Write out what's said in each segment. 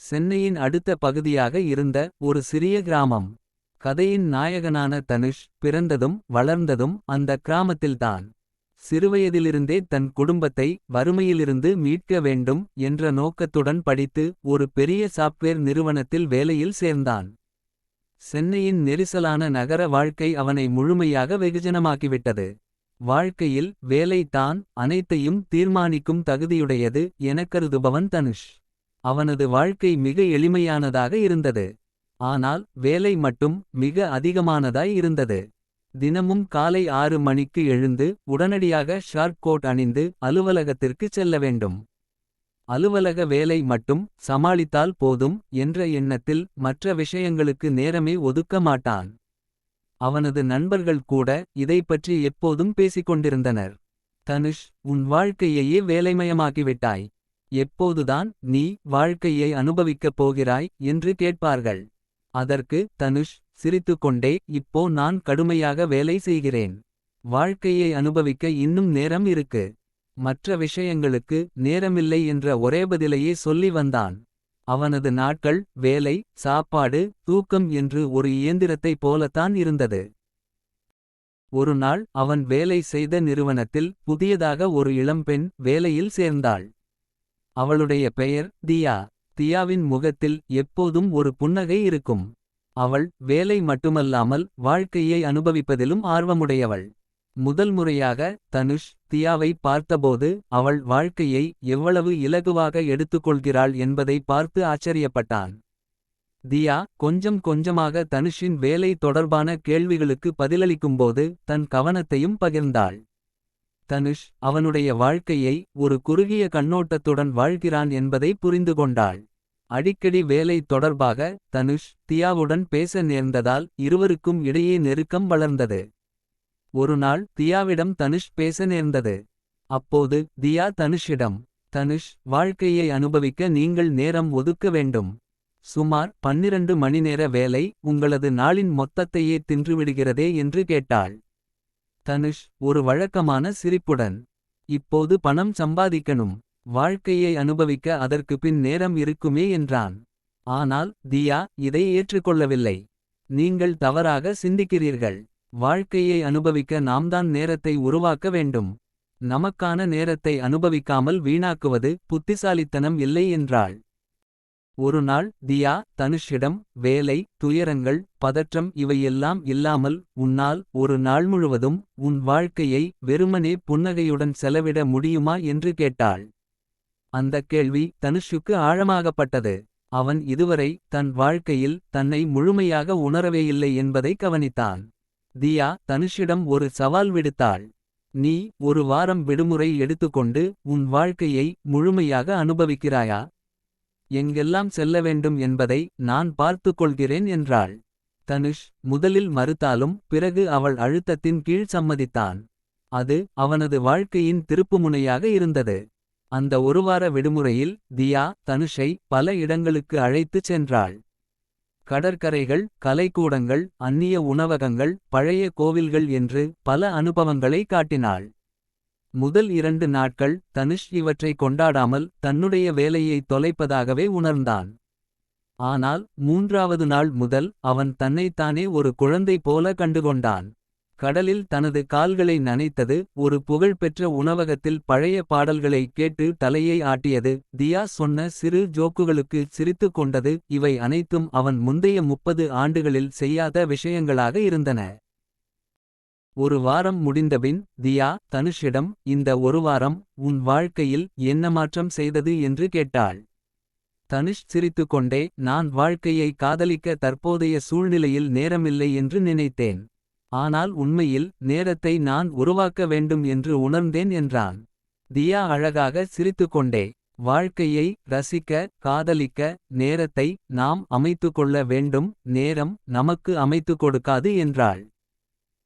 சென்னையின் அடுத்த பகுதியாக இருந்த ஒரு சிறிய கிராமம். கதையின் நாயகனான தனுஷ் பிறந்ததும் வளர்ந்ததும் அந்த கிராமத்தில்தான். சிறுவயதிலிருந்தே தன் குடும்பத்தை வறுமையிலிருந்து மீட்க வேண்டும் என்ற நோக்கத்துடன் படித்து ஒரு பெரிய சாப்ட்வேர் நிறுவனத்தில் வேலையில் சேர்ந்தான். சென்னையின் நெரிசலான நகர வாழ்க்கை அவனை முழுமையாக வெகுஜனமாக்கிவிட்டது. வாழ்க்கையில் வேலை தான் அனைத்தையும் தீர்மானிக்கும் தகுதியுடையது எனக்கருதுபவன் தனுஷ். அவனது வாழ்க்கை மிக எளிமையானதாக இருந்தது. ஆனால் வேலை மட்டும் மிக அதிகமானதாய் இருந்தது. தினமும் காலை ஆறு மணிக்கு எழுந்து உடனடியாக ஷார்ட் கோட் அணிந்து அலுவலகத்திற்குச் செல்ல வேண்டும். அலுவலக வேலை மட்டும் சமாளித்தால் போதும் என்ற எண்ணத்தில் மற்ற விஷயங்களுக்கு நேரமே ஒதுக்க மாட்டான். அவனது நண்பர்கள் கூட இதைப்பற்றி எப்போதும் பேசிக்கொண்டிருந்தனர். தனுஷ் உன் வாழ்க்கையையே வேலைமயமாக்கிவிட்டாய். எப்போதுதான் நீ வாழ்க்கையை அனுபவிக்கப் போகிறாய் என்று கேட்பார்கள். அதற்கு தனுஷ் சிரித்துக்கொண்டே இப்போ நான் கடுமையாக வேலை செய்கிறேன். வாழ்க்கையை அனுபவிக்க இன்னும் நேரம் இருக்கு. மற்ற விஷயங்களுக்கு நேரமில்லை என்ற ஒரே பதிலையே சொல்லி வந்தான். அவனது நாட்கள் வேலை சாப்பாடு தூக்கம் என்று ஒரு இயந்திரத்தைப் போலத்தான் இருந்தது. ஒரு நாள் அவன் வேலை செய்த நிறுவனத்தில் புதியதாக ஒரு இளம்பெண் வேலையில் சேர்ந்தாள். அவளுடைய பெயர் தியா தியாவின் முகத்தில் எப்போதும் ஒரு புன்னகை இருக்கும். அவள் வேலை மட்டுமல்லாமல் வாழ்க்கையை அனுபவிப்பதிலும் ஆர்வமுடையவள். முதல் முறையாக தனுஷ் தியாவை பார்த்தபோது அவள் வாழ்க்கையை எவ்வளவு இலகுவாக எடுத்துக்கொள்கிறாள் என்பதை பார்த்து ஆச்சரியப்பட்டான். தியா கொஞ்சம் கொஞ்சமாக தனுஷின் வேலை தொடர்பான கேள்விகளுக்கு பதிலளிக்கும்போது தன் கவனத்தையும் பகிர்ந்தாள். தனுஷ் அவனுடைய வாழ்க்கையை ஒரு குறுகிய கண்ணோட்டத்துடன் வாழ்கிறான் என்பதை புரிந்துகொண்டாள். அடிக்கடி வேலை தொடர்பாக தனுஷ் தியாவுடன் பேச நேர்ந்ததால் இருவருக்கும் இடையே நெருக்கம் வளர்ந்தது. ஒருநாள் தியாவிடம் தனுஷ் பேச நேர்ந்தது. அப்போது தியா தனுஷிடம் தனுஷ் வாழ்க்கையை அனுபவிக்க நீங்கள் நேரம் ஒதுக்க வேண்டும். சுமார் பன்னிரண்டு மணிநேர வேலை உங்களது நாளின் மொத்தத்தையே தின்றுவிடுகிறதே என்று கேட்டாள். தனுஷ் ஒரு வழக்கமான சிரிப்புடன் இப்போது பணம் சம்பாதிக்கணும். வாழ்க்கையை அனுபவிக்க அதற்கு பின் நேரம் இருக்குமே என்றான். ஆனால் தியா இதை ஏற்றுக்கொள்ளவில்லை. நீங்கள் தவறாக சிந்திக்கிறீர்கள். வாழ்க்கையை அனுபவிக்க நாம்தான் நேரத்தை உருவாக்க வேண்டும். நமக்கான நேரத்தை அனுபவிக்காமல் வீணாக்குவது புத்திசாலித்தனம் இல்லை என்றாள். ஒரு நாள் தியா தனுஷிடம் வேலை துயரங்கள் பதற்றம் இவையெல்லாம் இல்லாமல் உன்னால் ஒரு நாள் முழுவதும் உன் வாழ்க்கையை வெறுமனே புன்னகையுடன் செலவிட முடியுமா என்று கேட்டாள். அந்தக் கேள்வி தனுஷுக்கு ஆழமாகப்பட்டது. அவன் இதுவரை தன் வாழ்க்கையில் தன்னை முழுமையாக உணரவேயில்லை என்பதை கவனித்தான். தியா தனுஷிடம் ஒரு சவால் விடுத்தாள். நீ ஒரு வாரம் விடுமுறை எடுத்துக்கொண்டு உன் வாழ்க்கையை முழுமையாக அனுபவிக்கிறாயா. எங்கெல்லாம் செல்ல வேண்டும் என்பதை நான் பார்த்துக் கொள்கிறேன் என்றாள். தனுஷ் முதலில் மறுத்தாலும் பிறகு அவள் அழுத்தத்தின் கீழ் சம்மதித்தான். அது அவனது வாழ்க்கையின் திருப்புமுனையாக இருந்தது. அந்த ஒருவார விடுமுறையில் தியா தனுஷை பல இடங்களுக்கு அழைத்துச் சென்றாள். கடற்கரைகள் கலைக்கூடங்கள் அந்நிய உணவகங்கள் பழைய கோவில்கள் என்று பல அனுபவங்களை காட்டினாள். முதல் இரண்டு நாட்கள் தனுஷ் இவற்றை கொண்டாடாமல் தன்னுடைய வேலையை தொலைப்பதாகவே உணர்ந்தான். ஆனால் மூன்றாவது நாள் முதல் அவன் தன்னைத்தானே ஒரு குழந்தை போல கண்டுகொண்டான். கடலில் தனது கால்களை நனைத்தது ஒரு புகழ்பெற்ற உணவகத்தில் பழைய பாடல்களை கேட்டு தலையை ஆட்டியது தியா சொன்ன சிறு ஜோக்குகளுக்கு சிரித்துக் கொண்டது இவை அனைத்தும் அவன் முந்தைய முப்பது ஆண்டுகளில் செய்யாத விஷயங்களாக இருந்தன. ஒரு வாரம் முடிந்தபின் தியா தனுஷிடம் இந்த ஒரு வாரம் உன் வாழ்க்கையில் என்ன மாற்றம் செய்தது என்று கேட்டாள். தனுஷ் சிரித்துக்கொண்டே நான் வாழ்க்கையை காதலிக்க தற்போதைய சூழ்நிலையில் நேரமில்லை என்று நினைத்தேன். ஆனால் உண்மையில் நேரத்தை நான் உருவாக்க வேண்டும் என்று உணர்ந்தேன் என்றான். தியா அழகாக சிரித்துக்கொண்டே வாழ்க்கையை ரசிக்க காதலிக்க நேரத்தை நாம் அமைத்துக்கொள்ள வேண்டும் நேரம் நமக்கு அமைத்துக் கொடுக்காது என்றாள்.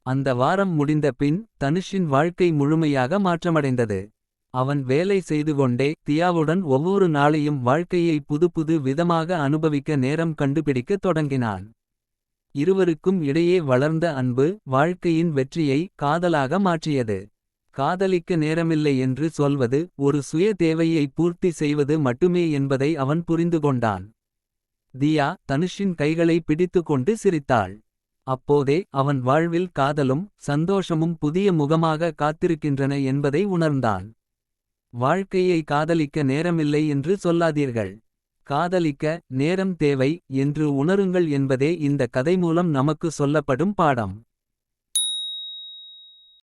அந்த வாரம் முடிந்த பின் தனுஷின் வாழ்க்கை முழுமையாக மாற்றமடைந்தது. அவன் வேலை செய்து கொண்டே தியாவுடன் ஒவ்வொரு நாளையும் வாழ்க்கையை புதுப்புது விதமாக அனுபவிக்க நேரம் கண்டுபிடிக்கத் தொடங்கினான். இருவருக்கும் இடையே வளர்ந்த அன்பு வாழ்க்கையின் வெற்றியை காதலாக மாற்றியது. காதலிக்க நேரமில்லை என்று சொல்வது ஒரு சுய தேவையை பூர்த்தி செய்வது மட்டுமே என்பதை அவன் புரிந்து கொண்டான் தியா தனுஷின் கைகளை பிடித்துக்கொண்டு சிரித்தாள். அப்போதே அவன் வாழ்வில் காதலும் சந்தோஷமும் புதிய முகமாக காத்திருக்கின்றன என்பதை உணர்ந்தான். வாழ்க்கையை காதலிக்க நேரமில்லை என்று சொல்லாதீர்கள். காதலிக்க நேரம் தேவை என்று உணருங்கள் என்பதே இந்த கதை மூலம் நமக்கு சொல்லப்படும் பாடம்.